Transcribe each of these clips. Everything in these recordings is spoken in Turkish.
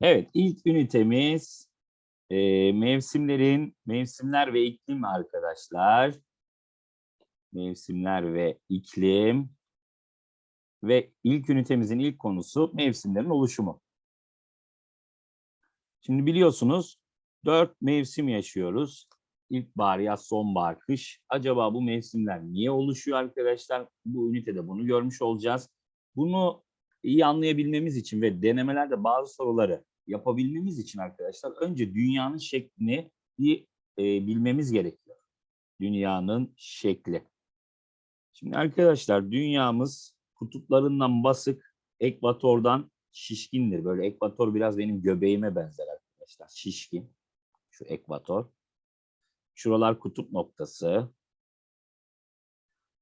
Evet, ilk ünitemiz e, mevsimlerin, mevsimler ve iklim arkadaşlar. Mevsimler ve iklim. Ve ilk ünitemizin ilk konusu mevsimlerin oluşumu. Şimdi biliyorsunuz dört mevsim yaşıyoruz. İlkbahar, yaz, sonbahar, kış. Acaba bu mevsimler niye oluşuyor arkadaşlar? Bu ünitede bunu görmüş olacağız. Bunu iyi anlayabilmemiz için ve denemelerde bazı soruları yapabilmemiz için arkadaşlar önce dünyanın şeklini bir e, bilmemiz gerekiyor. Dünyanın şekli. Şimdi arkadaşlar dünyamız kutuplarından basık, ekvatordan şişkindir. Böyle ekvator biraz benim göbeğime benzer arkadaşlar. Şişkin. Şu ekvator. Şuralar kutup noktası.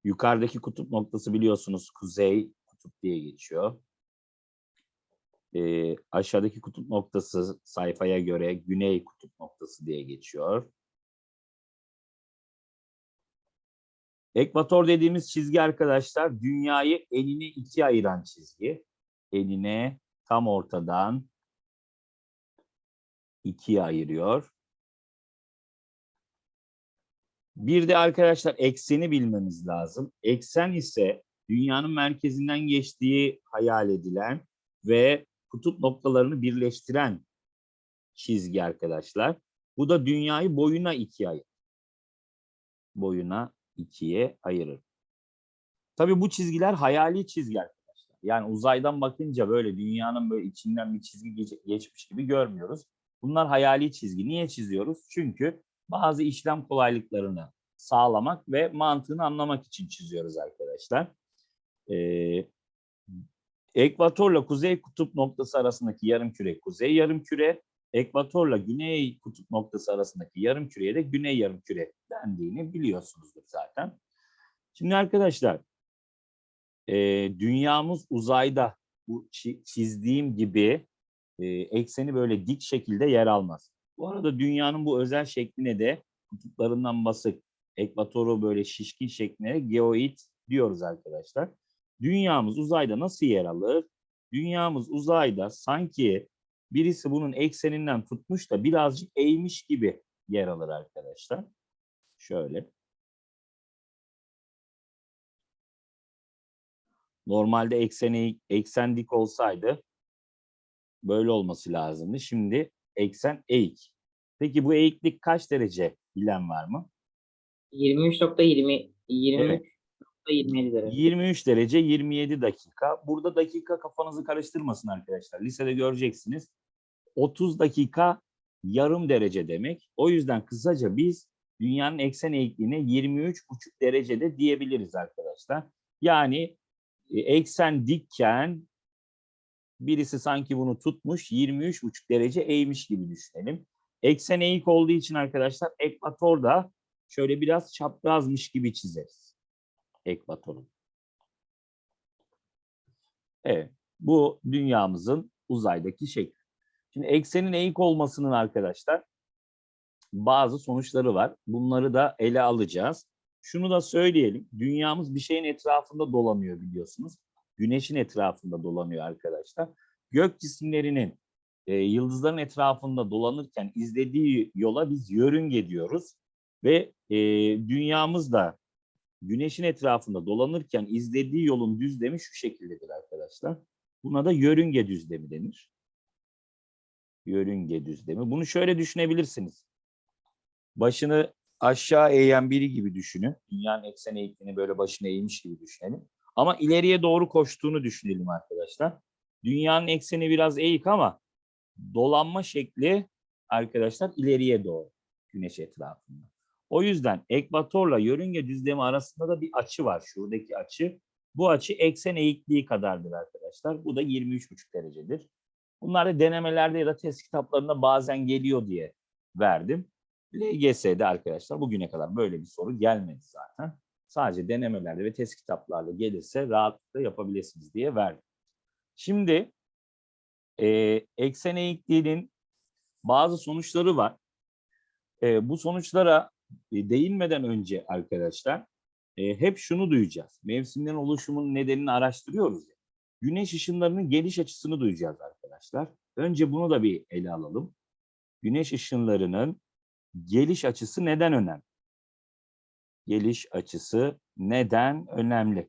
Yukarıdaki kutup noktası biliyorsunuz kuzey kutup diye geçiyor. Ee, aşağıdaki kutup noktası sayfaya göre güney kutup noktası diye geçiyor. Ekvator dediğimiz çizgi arkadaşlar dünyayı enine ikiye ayıran çizgi. Enine tam ortadan ikiye ayırıyor. Bir de arkadaşlar ekseni bilmemiz lazım. Eksen ise dünyanın merkezinden geçtiği hayal edilen ve kutup noktalarını birleştiren çizgi arkadaşlar. Bu da dünyayı boyuna ikiye ayırır. Boyuna ikiye ayırır. Tabii bu çizgiler hayali çizgi arkadaşlar. Yani uzaydan bakınca böyle dünyanın böyle içinden bir çizgi geç- geçmiş gibi görmüyoruz. Bunlar hayali çizgi. Niye çiziyoruz? Çünkü bazı işlem kolaylıklarını sağlamak ve mantığını anlamak için çiziyoruz arkadaşlar. Ee, Ekvatorla kuzey kutup noktası arasındaki yarım küre kuzey yarım küre, ekvatorla güney kutup noktası arasındaki yarım küreye de güney yarım küre dendiğini biliyorsunuzdur zaten. Şimdi arkadaşlar, e, dünyamız uzayda bu çi- çizdiğim gibi e, ekseni böyle dik şekilde yer almaz. Bu arada dünyanın bu özel şekline de kutuplarından basık, ekvatoru böyle şişkin şekline geoid diyoruz arkadaşlar. Dünyamız uzayda nasıl yer alır? Dünyamız uzayda sanki birisi bunun ekseninden tutmuş da birazcık eğmiş gibi yer alır arkadaşlar. Şöyle. Normalde ekseni eksen dik olsaydı böyle olması lazımdı. Şimdi eksen eğik. Peki bu eğiklik kaç derece bilen var mı? 23.20 23.27 derece. 23 derece 27 dakika. Burada dakika kafanızı karıştırmasın arkadaşlar. Lisede göreceksiniz. 30 dakika yarım derece demek. O yüzden kısaca biz dünyanın eksen eğikliğine 23,5 derecede diyebiliriz arkadaşlar. Yani e, eksen dikken birisi sanki bunu tutmuş 23,5 derece eğmiş gibi düşünelim. Eksen eğik olduğu için arkadaşlar ekvatorda şöyle biraz çaprazmış gibi çizeriz ekvatoru. Evet, bu dünyamızın uzaydaki şekli. Şimdi eksenin eğik olmasının arkadaşlar bazı sonuçları var. Bunları da ele alacağız. Şunu da söyleyelim. Dünyamız bir şeyin etrafında dolanıyor biliyorsunuz. Güneşin etrafında dolanıyor arkadaşlar. Gök cisimlerinin e, yıldızların etrafında dolanırken izlediği yola biz yörünge diyoruz. Ve e, dünyamız da Güneşin etrafında dolanırken izlediği yolun düzlemi şu şekildedir arkadaşlar. Buna da yörünge düzlemi denir. Yörünge düzlemi. Bunu şöyle düşünebilirsiniz. Başını aşağı eğen biri gibi düşünün. Dünyanın eksen eğikliğini böyle başına eğmiş gibi düşünelim. Ama ileriye doğru koştuğunu düşünelim arkadaşlar. Dünyanın ekseni biraz eğik ama dolanma şekli arkadaşlar ileriye doğru. Güneş etrafında. O yüzden ekvatorla yörünge düzlemi arasında da bir açı var. Şuradaki açı. Bu açı eksen eğikliği kadardır arkadaşlar. Bu da 23,5 derecedir. Bunlar da denemelerde ya da test kitaplarında bazen geliyor diye verdim. LGS'de arkadaşlar bugüne kadar böyle bir soru gelmedi zaten. Sadece denemelerde ve test kitaplarla gelirse rahatlıkla yapabilirsiniz diye verdim. Şimdi e, eksen eğikliğinin bazı sonuçları var. E, bu sonuçlara değinmeden önce arkadaşlar e, hep şunu duyacağız. Mevsimlerin oluşumunun nedenini araştırıyoruz. Güneş ışınlarının geliş açısını duyacağız arkadaşlar. Önce bunu da bir ele alalım. Güneş ışınlarının geliş açısı neden önemli? Geliş açısı neden önemli?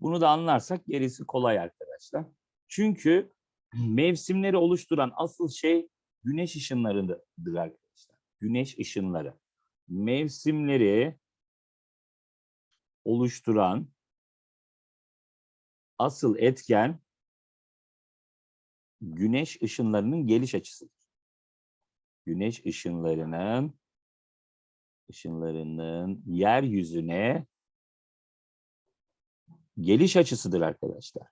Bunu da anlarsak gerisi kolay arkadaşlar. Çünkü mevsimleri oluşturan asıl şey güneş ışınlarıdır arkadaşlar. Güneş ışınları. Mevsimleri oluşturan asıl etken güneş ışınlarının geliş açısıdır. Güneş ışınlarının ışınlarının yeryüzüne geliş açısıdır arkadaşlar.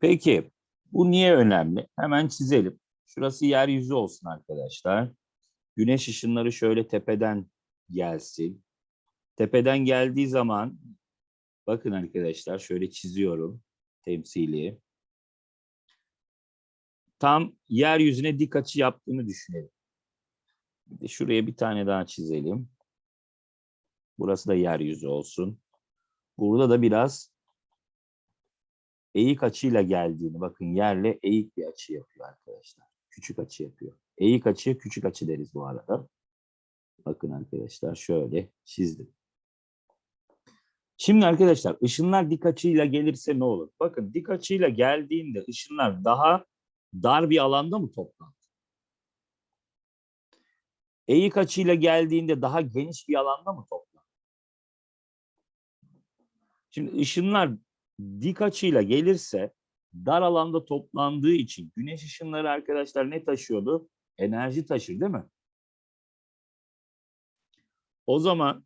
Peki bu niye önemli? Hemen çizelim. Şurası yeryüzü olsun arkadaşlar. Güneş ışınları şöyle tepeden gelsin. Tepeden geldiği zaman bakın arkadaşlar şöyle çiziyorum temsili. Tam yeryüzüne dik açı yaptığını düşünelim. Bir de şuraya bir tane daha çizelim. Burası da yeryüzü olsun. Burada da biraz eğik açıyla geldiğini bakın yerle eğik bir açı yapıyor arkadaşlar. Küçük açı yapıyor. Eğik açı küçük açı deriz bu arada. Bakın arkadaşlar şöyle çizdim. Şimdi arkadaşlar ışınlar dik açıyla gelirse ne olur? Bakın dik açıyla geldiğinde ışınlar daha dar bir alanda mı toplanır? Eğik açıyla geldiğinde daha geniş bir alanda mı toplanır? Şimdi ışınlar dik açıyla gelirse dar alanda toplandığı için güneş ışınları arkadaşlar ne taşıyordu? Enerji taşır değil mi? O zaman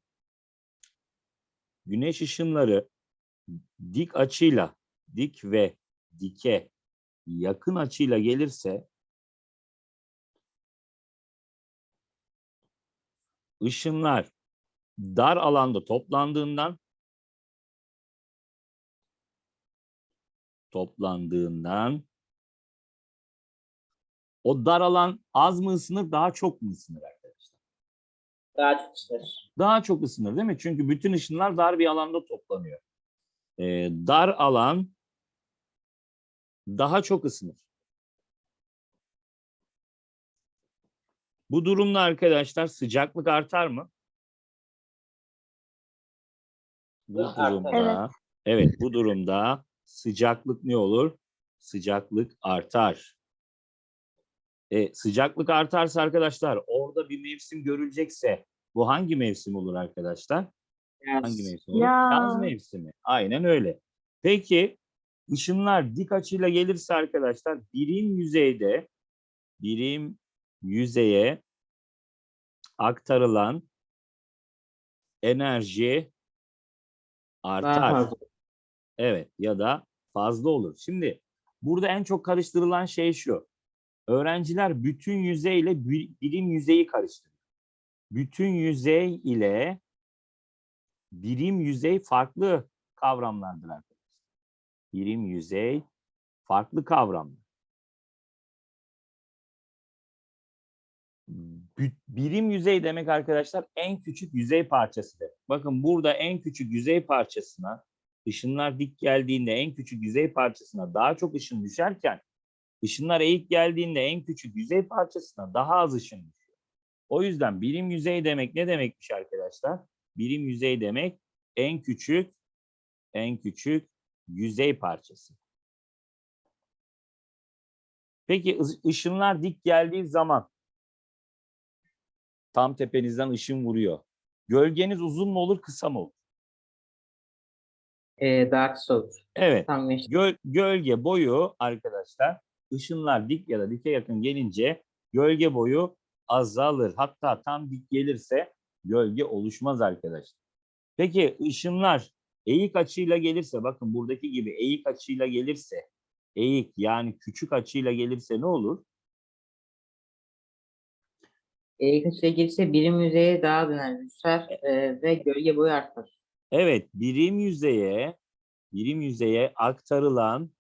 güneş ışınları dik açıyla, dik ve dike yakın açıyla gelirse ışınlar dar alanda toplandığından toplandığından o dar alan az mı ısınır, daha çok mu ısınır arkadaşlar? Daha çok ısınır. Daha çok ısınır değil mi? Çünkü bütün ışınlar dar bir alanda toplanıyor. Ee, dar alan daha çok ısınır. Bu durumda arkadaşlar sıcaklık artar mı? Bu durumda, evet bu durumda sıcaklık ne olur? Sıcaklık artar. E, sıcaklık artarsa arkadaşlar orada bir mevsim görülecekse bu hangi mevsim olur arkadaşlar? Yaz. Hangi mevsim olur? Yaz. Yaz mevsimi. Aynen öyle. Peki ışınlar dik açıyla gelirse arkadaşlar birim yüzeyde birim yüzeye aktarılan enerji artar. fazla. Evet ya da fazla olur. Şimdi burada en çok karıştırılan şey şu. Öğrenciler bütün yüzey ile bi- birim yüzeyi karıştırıyor. Bütün yüzey ile birim yüzey farklı kavramlardır arkadaşlar. Birim yüzey farklı kavramlar. Birim yüzey demek arkadaşlar en küçük yüzey parçası demek. Bakın burada en küçük yüzey parçasına ışınlar dik geldiğinde en küçük yüzey parçasına daha çok ışın düşerken ışınlar eğik geldiğinde en küçük yüzey parçasına daha az ışın düşüyor. O yüzden birim yüzey demek ne demekmiş arkadaşlar? Birim yüzey demek en küçük en küçük yüzey parçası. Peki ışınlar dik geldiği zaman tam tepenizden ışın vuruyor. Gölgeniz uzun mu olur, kısa mı olur? Daha kısa olur. Evet. Tam. Göl- gölge boyu arkadaşlar ışınlar dik ya da dike yakın gelince gölge boyu azalır. Hatta tam dik gelirse gölge oluşmaz arkadaşlar. Peki ışınlar eğik açıyla gelirse bakın buradaki gibi eğik açıyla gelirse eğik yani küçük açıyla gelirse ne olur? Eğik açıya gelirse birim yüzeye daha döner düşer e, ve gölge boyu artar. Evet birim yüzeye birim yüzeye aktarılan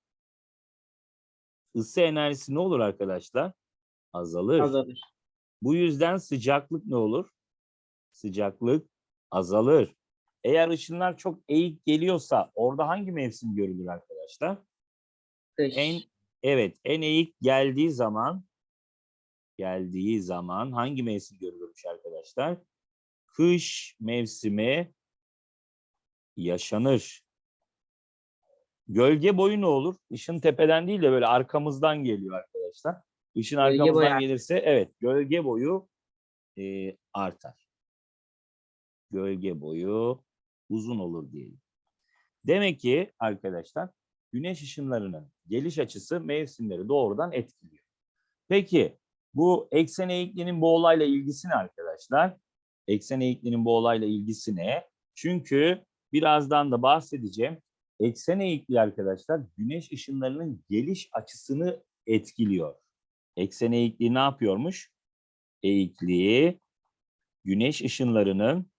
ısı enerjisi ne olur arkadaşlar? Azalır. Azalır. Bu yüzden sıcaklık ne olur? Sıcaklık azalır. Eğer ışınlar çok eğik geliyorsa orada hangi mevsim görülür arkadaşlar? Kış. En evet en eğik geldiği zaman geldiği zaman hangi mevsim görülürmüş arkadaşlar? Kış mevsimi yaşanır. Gölge boyu ne olur? Işın tepeden değil de böyle arkamızdan geliyor arkadaşlar. Işın Gölge boyu arkamızdan artar. gelirse evet gölge boyu e, artar. Gölge boyu uzun olur diyelim. Demek ki arkadaşlar güneş ışınlarının geliş açısı mevsimleri doğrudan etkiliyor. Peki bu eksen eğikliğinin bu olayla ilgisi ne arkadaşlar? Eksen eğikliğinin bu olayla ilgisi ne? Çünkü birazdan da bahsedeceğim. Eksen eğikliği arkadaşlar güneş ışınlarının geliş açısını etkiliyor. Eksen eğikliği ne yapıyormuş? Eğikliği güneş ışınlarının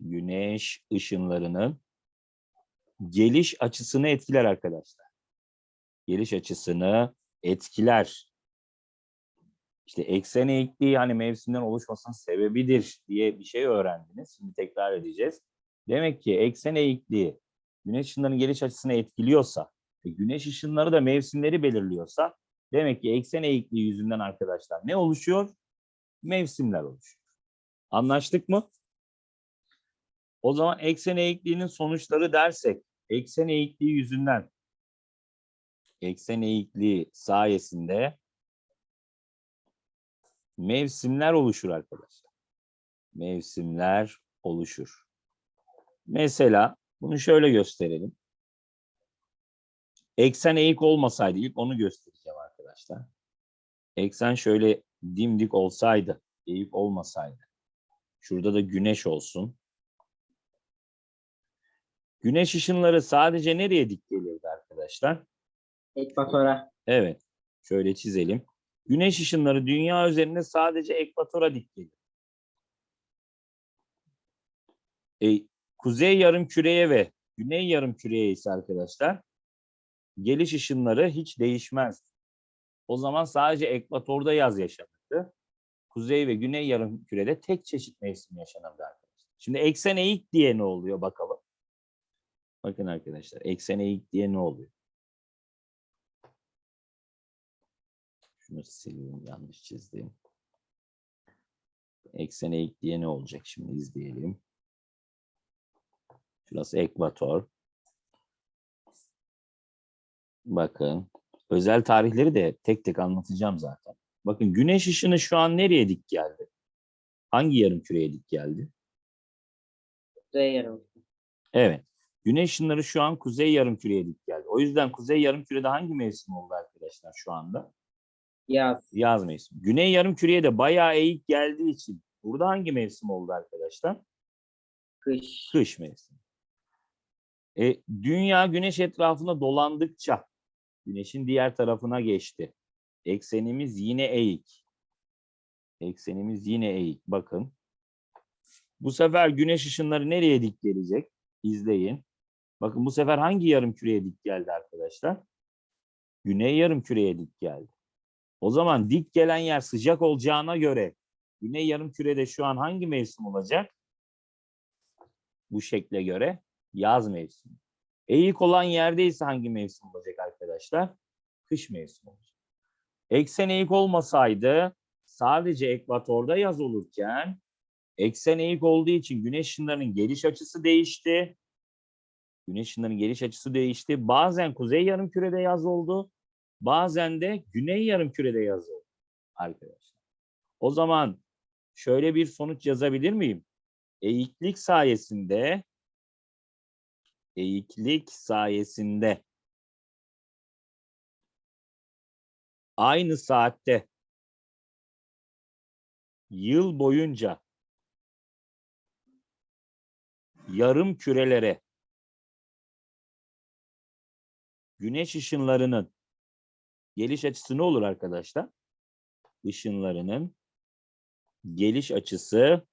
güneş ışınlarının geliş açısını etkiler arkadaşlar. Geliş açısını etkiler. İşte eksen eğikliği hani mevsimlerin oluşmasının sebebidir diye bir şey öğrendiniz. Şimdi tekrar edeceğiz. Demek ki eksen eğikliği güneş ışınlarının geliş açısını etkiliyorsa güneş ışınları da mevsimleri belirliyorsa demek ki eksen eğikliği yüzünden arkadaşlar ne oluşuyor? Mevsimler oluşuyor. Anlaştık mı? O zaman eksen eğikliğinin sonuçları dersek, eksen eğikliği yüzünden, eksen eğikliği sayesinde mevsimler oluşur arkadaşlar. Mevsimler oluşur. Mesela bunu şöyle gösterelim. Eksen eğik olmasaydı ilk onu göstereceğim arkadaşlar. Eksen şöyle dimdik olsaydı, eğik olmasaydı. Şurada da güneş olsun. Güneş ışınları sadece nereye dik gelirdi arkadaşlar? Ekvatora. Evet. Şöyle çizelim. Güneş ışınları dünya üzerinde sadece ekvatora dik gelir. E, kuzey yarım küreye ve güney yarım küreye ise arkadaşlar geliş ışınları hiç değişmez. O zaman sadece ekvatorda yaz yaşanırdı. Kuzey ve güney yarım kürede tek çeşit mevsim yaşanırdı arkadaşlar. Şimdi eksen eğik diye ne oluyor bakalım. Bakın arkadaşlar eksen eğik diye ne oluyor? Şunu sileyim yanlış çizdim. Eksen eğik diye ne olacak şimdi izleyelim. Şurası ekvator. Bakın özel tarihleri de tek tek anlatacağım zaten. Bakın güneş ışını şu an nereye dik geldi? Hangi yarım küreye dik geldi? Kuzey yarım. Evet. Güneş ışınları şu an kuzey yarım küreye dik geldi. O yüzden kuzey yarım kürede hangi mevsim oldu arkadaşlar şu anda? Yaz. Yaz mevsimi. Güney yarım küreye de bayağı eğik geldiği için burada hangi mevsim oldu arkadaşlar? Kış. Kış mevsimi. E, dünya güneş etrafında dolandıkça güneşin diğer tarafına geçti. Eksenimiz yine eğik. Eksenimiz yine eğik. Bakın. Bu sefer güneş ışınları nereye dik gelecek? İzleyin. Bakın bu sefer hangi yarım küreye dik geldi arkadaşlar? Güney yarım küreye dik geldi. O zaman dik gelen yer sıcak olacağına göre güney yarım kürede şu an hangi mevsim olacak? Bu şekle göre yaz mevsimi. Eğik olan yerde ise hangi mevsim olacak arkadaşlar? Kış mevsimi olacak. Eksen eğik olmasaydı sadece ekvatorda yaz olurken eksen eğik olduğu için güneş ışınlarının geliş açısı değişti. Güneş ışınlarının geliş açısı değişti. Bazen kuzey yarımkürede yaz oldu. Bazen de güney yarımkürede yaz oldu arkadaşlar. O zaman şöyle bir sonuç yazabilir miyim? Eğiklik sayesinde eğiklik sayesinde aynı saatte yıl boyunca yarım kürelere güneş ışınlarının geliş açısı ne olur arkadaşlar? Işınlarının geliş açısı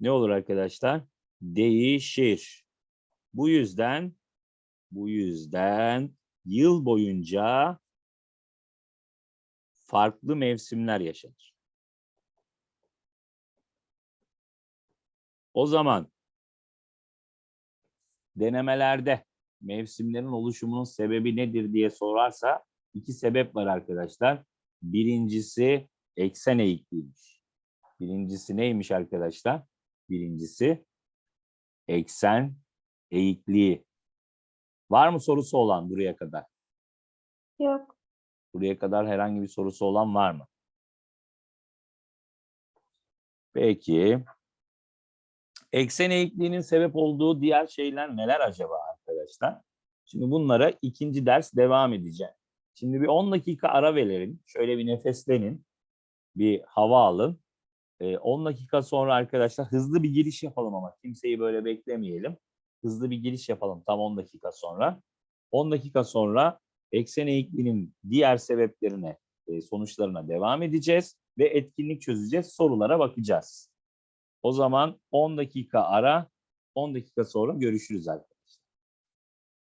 ne olur arkadaşlar? Değişir. Bu yüzden bu yüzden yıl boyunca farklı mevsimler yaşanır. O zaman denemelerde mevsimlerin oluşumunun sebebi nedir diye sorarsa iki sebep var arkadaşlar. Birincisi eksen eğikliğiymiş. Birincisi neymiş arkadaşlar? Birincisi eksen eğikliği. Var mı sorusu olan buraya kadar? Yok. Buraya kadar herhangi bir sorusu olan var mı? Peki. Eksen eğikliğinin sebep olduğu diğer şeyler neler acaba arkadaşlar? Şimdi bunlara ikinci ders devam edeceğim. Şimdi bir 10 dakika ara verelim. Şöyle bir nefeslenin. Bir hava alın. Ee, 10 dakika sonra arkadaşlar hızlı bir giriş yapalım ama kimseyi böyle beklemeyelim. Hızlı bir giriş yapalım tam 10 dakika sonra. 10 dakika sonra eksen eğikliğinin diğer sebeplerine, sonuçlarına devam edeceğiz ve etkinlik çözeceğiz, sorulara bakacağız. O zaman 10 dakika ara, 10 dakika sonra görüşürüz arkadaşlar.